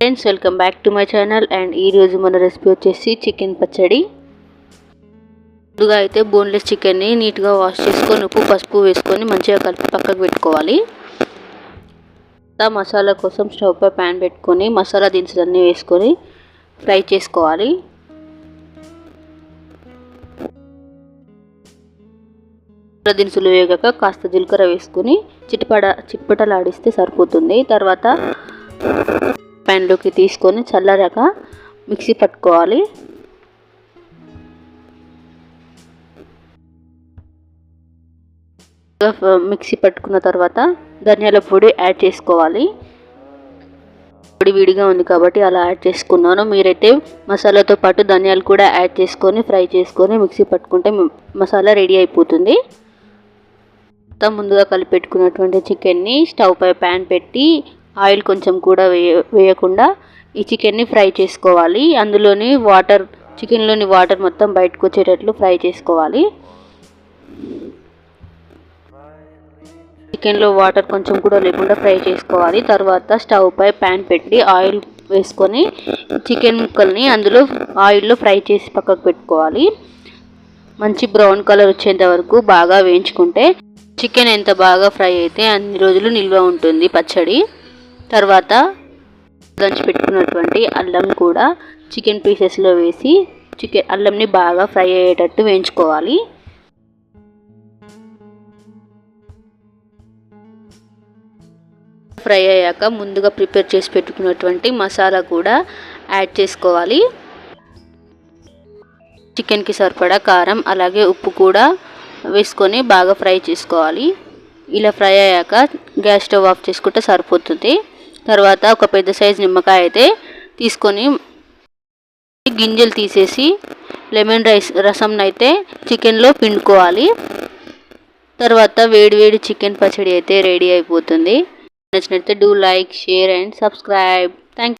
Friends welcome back to my channel and ఈరోజు మన recipe వచ్చేసి చికెన్ పచ్చడి. ముందుగా అయితే బోన్లెస్ చికెన్ని నీట్గా వాష్ చేసుకొని ఉప్పు పసుపు వేసుకొని మంచిగా కలిపి పక్కకు పెట్టుకోవాలి. మసాలా కోసం స్టవ్ పై ప్యాన్ పెట్టుకొని మసాలా దినుసులన్నీ వేసుకొని ఫ్రై చేసుకోవాలి. దినుసులు వేగాక కాస్త జీలకర్ర వేసుకుని చిట్పడ చిట్పటలాడిస్తే సరిపోతుంది. తర్వాత ప్యాన్లోకి తీసుకొని చల్లరక మిక్సీ పట్టుకోవాలి. మిక్సీ పట్టుకున్న తర్వాత ధనియాల పొడి యాడ్ చేసుకోవాలి. పొడి విడిగా ఉంది కాబట్టి అలా యాడ్ చేసుకున్నాను. మీరైతే మసాలాతో పాటు ధనియాలు కూడా యాడ్ చేసుకొని ఫ్రై చేసుకొని మిక్సీ పట్టుకుంటే మసాలా రెడీ అయిపోతుంది. మొత్తం ముందుగా కలిపెట్టుకున్నటువంటి చికెన్ని స్టవ్ పై ప్యాన్ పెట్టి ఆయిల్ కొంచెం కూడా వేయ వేయకుండా ఈ చికెన్ని ఫ్రై చేసుకోవాలి. అందులోని వాటర్ చికెన్లోని వాటర్ మొత్తం బయటకు వచ్చేటట్లు ఫ్రై చేసుకోవాలి. చికెన్లో వాటర్ కొంచెం కూడా లేకుండా ఫ్రై చేసుకోవాలి. తర్వాత స్టవ్ పై ప్యాన్ పెట్టి ఆయిల్ వేసుకొని చికెన్ ముక్కల్ని అందులో ఆయిల్లో ఫ్రై చేసి పక్కకు పెట్టుకోవాలి. మంచి బ్రౌన్ కలర్ వచ్చేంత వరకు బాగా వేయించుకుంటే చికెన్ ఎంత బాగా ఫ్రై అయితే అన్ని రోజులు నిల్వ ఉంటుంది పచ్చడి. తర్వాత దంచి పెట్టుకున్నటువంటి అల్లం కూడా చికెన్ పీసెస్లో వేసి చికెన్ అల్లంని బాగా ఫ్రై అయ్యేటట్టు వేయించుకోవాలి. ఫ్రై అయ్యాక ముందుగా ప్రిపేర్ చేసి పెట్టుకున్నటువంటి మసాలా కూడా యాడ్ చేసుకోవాలి. చికెన్కి సరిపడా కారం అలాగే ఉప్పు కూడా వేసుకొని బాగా ఫ్రై చేసుకోవాలి. ఇలా ఫ్రై అయ్యాక గ్యాస్ స్టవ్ ఆఫ్ చేసుకుంటే సరిపోతుంది. తర్వాత ఒక పెద్ద సైజు నిమ్మకాయ అయితే తీసుకొని గింజలు తీసేసి లెమన్ రైస్ రసంను అయితే చికెన్లో పిండుకోవాలి. తర్వాత వేడివేడి చికెన్ పచ్చడి అయితే రెడీ అయిపోతుంది. నచ్చినట్లయితే do like share and subscribe.